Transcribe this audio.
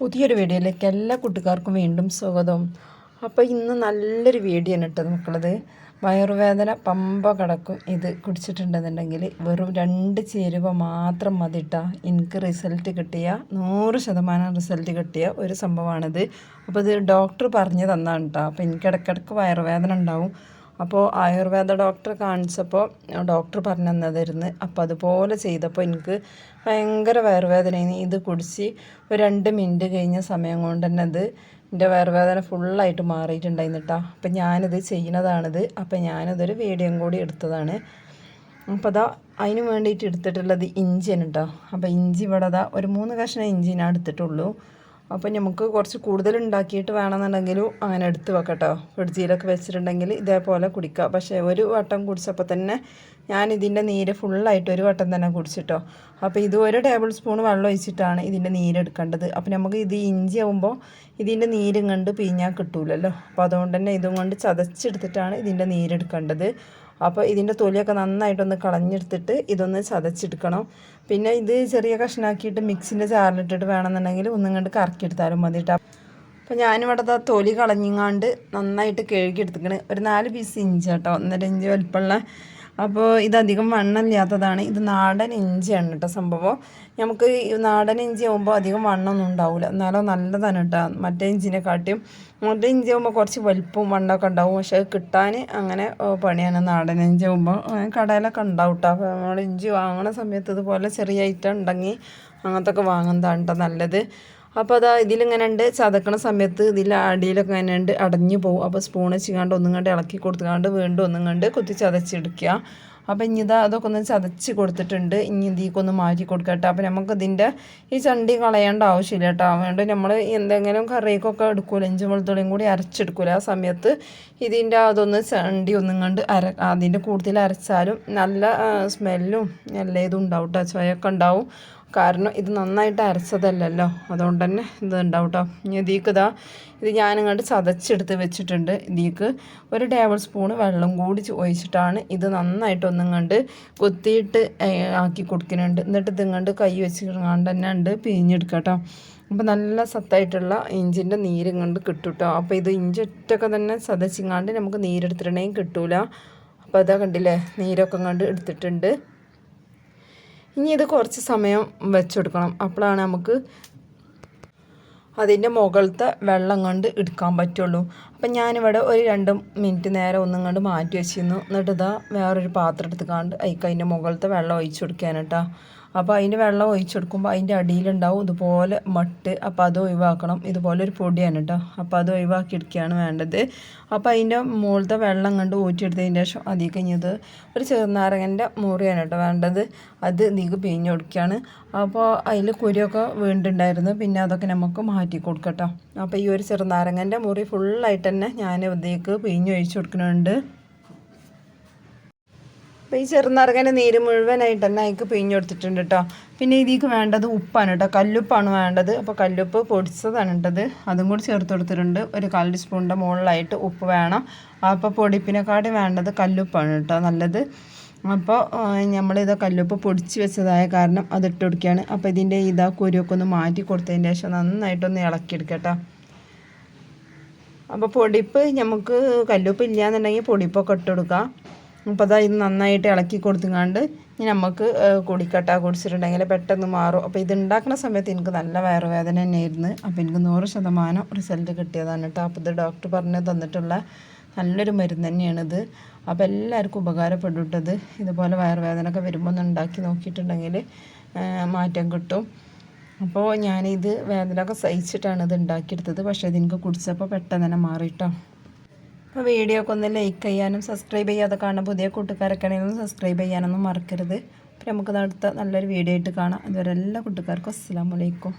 പുതിയൊരു വീഡിയോയിലേക്ക് എല്ലാ കൂട്ടുകാർക്കും വീണ്ടും സ്വാഗതം. അപ്പോൾ ഇന്ന് നല്ലൊരു വീഡിയോ ആണ് മക്കളത്. വയറുവേദന പമ്പ കടക്കും. ഇത് കുടിച്ചിട്ടുണ്ടെന്നുണ്ടെങ്കിൽ വെറും രണ്ട് ചേരുവ മാത്രം മതി ഇട്ടാ എനിക്ക് റിസൾട്ട് കിട്ടിയ നൂറ് ശതമാനം റിസൾട്ട് കിട്ടിയ ഒരു സംഭവമാണിത്. അപ്പോൾ ഇത് ഡോക്ടർ പറഞ്ഞു തന്നാണ് കേട്ടോ. അപ്പോൾ എനിക്ക് ഇടയ്ക്കിടയ്ക്ക് വയറുവേദന ഉണ്ടാവും. അപ്പോൾ ആയുർവേദ ഡോക്ടറെ കാണിച്ചപ്പോൾ ഡോക്ടർ പറഞ്ഞു തന്നതായിരുന്നു അപ്പോൾ അതുപോലെ ചെയ്തപ്പോൾ എനിക്ക് ഭയങ്കര വയറുവേദനയായിരുന്നു. ഇത് കുടിച്ച് ഒരു രണ്ട് മിനിറ്റ് കഴിഞ്ഞ സമയം കൊണ്ട് തന്നെ അത് എന്റെ വയറുവേദന ഫുള്ളായിട്ട് മാറിയിട്ടുണ്ടായിരുന്നു കേട്ടോ അപ്പം ഞാനിത് ചെയ്യുന്നതാണിത്. അപ്പം ഞാനിതൊരു വീഡിയോയും കൂടി എടുത്തതാണ്. അപ്പോൾ അതാ അതിന് വേണ്ടിയിട്ട് എടുത്തിട്ടുള്ളത് ഇഞ്ചിയാണ് കേട്ടോ അപ്പോൾ ഇഞ്ചി ഇവിടെ അതാ ഒരു മൂന്ന് കഷ്ണം ഇഞ്ചിനാണ് എടുത്തിട്ടുള്ളൂ. അപ്പോൾ നമുക്ക് കുറച്ച് കൂടുതൽ ഉണ്ടാക്കിയിട്ട് വേണമെന്നുണ്ടെങ്കിലും അങ്ങനെ എടുത്ത് വെക്കട്ടോ. ഫ്രിഡ്ജിയിലൊക്കെ വെച്ചിട്ടുണ്ടെങ്കിൽ ഇതേപോലെ കുടിക്കുക പക്ഷേ ഒരു വട്ടം കുടിച്ചപ്പോൾ തന്നെ ഞാൻ ഇതിന്റെ നീര് ഫുള്ളായിട്ട് ഒരു വട്ടം തന്നെ കുടിച്ചിട്ടോ. അപ്പോൾ ഇത് ഒരു ടേബിൾ സ്പൂൺ വെള്ളം ഒഴിച്ചിട്ടാണ് ഇതിന്റെ നീരെടുക്കേണ്ടത് അപ്പോൾ നമുക്ക് ഇത് ഇഞ്ചി ആവുമ്പോൾ ഇതിന്റെ നീരും കണ്ട് പിഴിഞ്ഞാൽ കിട്ടൂലല്ലോ. അപ്പോൾ അതുകൊണ്ട് തന്നെ ഇതും കൊണ്ട് ചതച്ചെടുത്തിട്ടാണ് ഇതിന്റെ നീരെടുക്കേണ്ടത് അപ്പോൾ ഇതിന്റെ തൊലിയൊക്കെ നന്നായിട്ടൊന്ന് കളഞ്ഞെടുത്തിട്ട് ഇതൊന്ന് ചതച്ചെടുക്കണം. പിന്നെ ഇത് ചെറിയ കഷ്ണാക്കിയിട്ട് മിക്സിന്റെ ചാറിലിട്ടിട്ട് വേണമെന്നുണ്ടെങ്കിൽ ഒന്നും കണ്ട് കറക്കിയെടുത്താലും മതി കേട്ടോ അപ്പോൾ ഞാനിവിടെ ആ തൊലി കളഞ്ഞിങ്ങാണ്ട് നന്നായിട്ട് കഴുകി എടുത്തിക്കണേ ഒരു നാല് പീസ് ഇഞ്ചി കേട്ടോ. ഒന്നര ഇഞ്ചി വലിപ്പമുള്ള അപ്പോൾ ഇതധികം വണ്ണമില്ലാത്തതാണ്. ഇത് നാടൻ ഇഞ്ചിയാണ് കേട്ടോ സംഭവം. നമുക്ക് നാടൻ ഇഞ്ചി ആകുമ്പോൾ അധികം വണ്ണമൊന്നും ഉണ്ടാവില്ല എന്നാലും നല്ലതാണ് കേട്ടോ മറ്റേ ഇഞ്ചിനെ കാട്ടിയും മറ്റേ ഇഞ്ചി ആകുമ്പോൾ കുറച്ച് വലിപ്പവും വണ്ണമൊക്കെ ഉണ്ടാവും. പക്ഷെ കിട്ടാൻ അങ്ങനെ പണിയാണ്. നാടൻ ഇഞ്ചി ആകുമ്പോൾ കടയിലൊക്കെ ഉണ്ടാവും കേട്ടോ അപ്പോൾ നമ്മൾ ഇഞ്ചി വാങ്ങണ സമയത്ത് ഇതുപോലെ ചെറിയ ഐറ്റം ഉണ്ടെങ്കിൽ അങ്ങനത്തെ ഒക്കെ വാങ്ങുന്നതാണ് കേട്ടോ നല്ലത്. അപ്പോൾ അതാ ഇതിലിങ്ങനെ ഉണ്ട് ചതക്കണ സമയത്ത് ഇതിൽ അടിയിലൊക്കെ ഇങ്ങനെ ഉണ്ട് അടഞ്ഞു പോകും അപ്പോൾ സ്പൂൺ വെച്ചുകൊണ്ട് ഒന്നും കണ്ട് ഇളക്കി കൊടുത്തുകൊണ്ട് വീണ്ടും ഒന്നും കണ്ട് കുത്തി ചതച്ചെടുക്കുക അപ്പോൾ ഇനി ഇതാ അതൊക്കെ ഒന്ന് ചതച്ച് കൊടുത്തിട്ടുണ്ട്. ഇനി ഇതിക്കൊന്ന് മാറ്റി കൊടുക്കട്ടെ. അപ്പോൾ നമുക്ക് ഇതിന്റെ ഈ ചണ്ടി കളയേണ്ട ആവശ്യമില്ല കേട്ടോ. അതുകൊണ്ട് നമ്മൾ എന്തെങ്കിലും കറിയൊക്കെ എടുക്കൂല ഇഞ്ചി വെളുത്തുള്ളിയും കൂടി അരച്ചെടുക്കൂല ആ സമയത്ത് ഇതിന്റെ അതൊന്ന് ചണ്ടി ഒന്നും കണ്ട് അര അതിന്റെ കൂടുതൽ അരച്ചാലും നല്ല സ്മെല്ലും എല്ലാ ഇതും ഉണ്ടാവും കേട്ടോ ചുവയൊക്കെ ഉണ്ടാവും. കാരണം ഇത് നന്നായിട്ട് അരച്ചതല്ലല്ലോ. അതുകൊണ്ട് തന്നെ ഇത് ഉണ്ടാവും കേട്ടോ ഇതിക്ക് ഇതാ ഇത് ഞാനിങ്ങോട്ട് ചതച്ചെടുത്ത് വെച്ചിട്ടുണ്ട്. ഇതിക്ക് ഒരു ടേബിൾ സ്പൂൺ വെള്ളം കൂടി ഒഴിച്ചിട്ടാണ് ഇത് നന്നായിട്ടൊന്നും കണ്ട് കൊത്തിയിട്ട് ആക്കി കൊടുക്കുന്നുണ്ട്. എന്നിട്ട് ഇതിങ്ങണ്ട് കൈ വെച്ച് ഇങ്ങാണ്ട് തന്നെ ഉണ്ട് പിഴിഞ്ഞെടുക്കുക കേട്ടോ അപ്പോൾ നല്ല സത്തായിട്ടുള്ള ഇഞ്ചിന്റെ നീര് ഇങ്ങോട്ട് കിട്ടും കേട്ടോ അപ്പോൾ ഇത് ഇഞ്ചി ഒറ്റൊക്കെ തന്നെ ചതച്ചിങ്ങാണ്ട് നമുക്ക് നീരെടുത്തിട്ടുണ്ടെങ്കിൽ കിട്ടൂല. അപ്പോൾ അതാ കണ്ടില്ലേ നീരൊക്കെ കണ്ട് എടുത്തിട്ടുണ്ട്. ഇനി ഇത് കുറച്ച് സമയം വെച്ചെടുക്കണം. അപ്പോഴാണ് നമുക്ക് അതിന്റെ മുകളിലത്തെ വെള്ളം കൊണ്ട് എടുക്കാൻ പറ്റുള്ളൂ. അപ്പം ഞാനിവിടെ ഒരു രണ്ട് മിനിറ്റ് നേരം ഒന്നും കണ്ട് മാറ്റി വെച്ചിരുന്നു. എന്നിട്ട് ഇതാ വേറൊരു പാത്രം എടുത്ത് കണ്ട് അതിന്റെ മുകളിലത്തെ വെള്ളം ഒഴിച്ചു കൊടുക്കാനായിട്ടാ അപ്പോൾ അതിന്റെ വെള്ളം ഒഴിച്ചെടുക്കുമ്പോൾ അതിന്റെ അടിയിലുണ്ടാവും ഇതുപോലെ മട്ട്. അപ്പോൾ അത് ഒഴിവാക്കണം. ഇതുപോലെ ഒരു പൊടിയാണ് കേട്ടോ. അപ്പോൾ അത് ഒഴിവാക്കി എടുക്കുകയാണ് വേണ്ടത്. അപ്പോൾ അതിന്റെ മുകളിലത്തെ വെള്ളം കണ്ട് ഊറ്റിയെടുത്തതിന് ശേഷം അതിൽ കഴിഞ്ഞത് ഒരു ചെറുനാരങ്ങന്റെ മുറിയാണ് കേട്ടോ വേണ്ടത്. അത് നീക്ക് പിഴിഞ്ഞ് കൊടുക്കുകയാണ്. അപ്പോൾ അതിൽ കുരിയൊക്കെ വീണ്ടുണ്ടായിരുന്നു പിന്നെ അതൊക്കെ നമുക്ക് മാറ്റി കൊടുക്കട്ടോ അപ്പോൾ ഈ ഒരു ചെറുനാരങ്ങന്റെ മുറി ഫുള്ളായിട്ട് തന്നെ ഞാൻ ഇതിലേക്ക് പിഴിഞ്ഞ് ഒഴിച്ചു കൊടുക്കുന്നുണ്ട്. അപ്പോൾ ഈ ചെറുനാരങ്ങന്റെ നീര് മുഴുവനായിട്ട് തന്നെ അതിക്ക് പിഴിഞ്ഞെടുത്തിട്ടുണ്ട് കേട്ടോ പിന്നെ ഇതിക്ക് വേണ്ടത് ഉപ്പാണ് കേട്ടോ കല്ലുപ്പാണ് വേണ്ടത്. അപ്പോൾ കല്ലുപ്പ് പൊടിച്ചതാണ് ഇട്ടത് അതും കൂടി ചേർത്ത് കൊടുത്തിട്ടുണ്ട്. ഒരു കാൽ ടീസ്പൂണിന്റെ മുകളിലായിട്ട് ഉപ്പ് വേണം. അപ്പോൾ പൊടിപ്പിനെക്കാട്ടി വേണ്ടത് കല്ലുപ്പാണ് കേട്ടോ നല്ലത്. അപ്പോൾ നമ്മളിത് കല്ലുപ്പ് പൊടിച്ച് വെച്ചതായ കാരണം അത് ഇട്ട് കൊടുക്കുകയാണ്. അപ്പോൾ ഇതിന്റെ ഇതാ കുരുവൊക്കെ ഒന്ന് മാറ്റി കൊടുത്തതിന് ശേഷം നന്നായിട്ടൊന്ന് ഇളക്കിയെടുക്കട്ടോ അപ്പോൾ പൊടിപ്പ് നമുക്ക് കല്ലുപ്പ് ഇല്ലയെന്നുണ്ടെങ്കിൽ പൊടിപ്പൊക്കെ ഇട്ട് കൊടുക്കാം. അപ്പോൾ അതാ ഇത് നന്നായിട്ട് ഇളക്കി കൊടുത്തുങ്ങാണ്ട് ഇനി നമുക്ക് കുടിക്കട്ട കുടിച്ചിട്ടുണ്ടെങ്കിൽ പെട്ടെന്ന് മാറും. അപ്പോൾ ഇത് ഉണ്ടാക്കുന്ന സമയത്ത് എനിക്ക് നല്ല വയറുവേദന തന്നെയായിരുന്നു. അപ്പോൾ എനിക്ക് നൂറ് ശതമാനം റിസൾട്ട് കിട്ടിയതാണ് കേട്ടോ. അപ്പോൾ ഇത് ഡോക്ടർ പറഞ്ഞ് തന്നിട്ടുള്ള നല്ലൊരു മരുന്ന് തന്നെയാണിത് അപ്പോൾ എല്ലാവർക്കും ഉപകാരപ്പെട്ടിട്ടത് ഇതുപോലെ വയറുവേദന വരുമ്പോൾ ഒന്ന് ഉണ്ടാക്കി നോക്കിയിട്ടുണ്ടെങ്കിൽ മാറ്റം കിട്ടും. അപ്പോൾ ഞാനിത് വേദനയൊക്കെ സഹിച്ചിട്ടാണ് ഇത് ഉണ്ടാക്കിയെടുത്തത് പക്ഷേ ഇതെനിക്ക് കുടിച്ചപ്പോൾ പെട്ടെന്ന് തന്നെ മാറിയിട്ടോ അപ്പോൾ വീഡിയോ ഒക്കെ ഒന്ന് ലൈക്ക് ചെയ്യാനും സബ്സ്ക്രൈബ് ചെയ്യാതെ കാണാൻ പുതിയ കൂട്ടുകാരൊക്കെ ആണെങ്കിലും സബ്സ്ക്രൈബ് ചെയ്യാനൊന്നും മറക്കരുത്. അപ്പോൾ നമുക്ക് അടുത്ത നല്ലൊരു വീഡിയോ ആയിട്ട് കാണാം. അതുവരെ എല്ലാ കൂട്ടുകാർക്കും അസ്സാം വലൈക്കും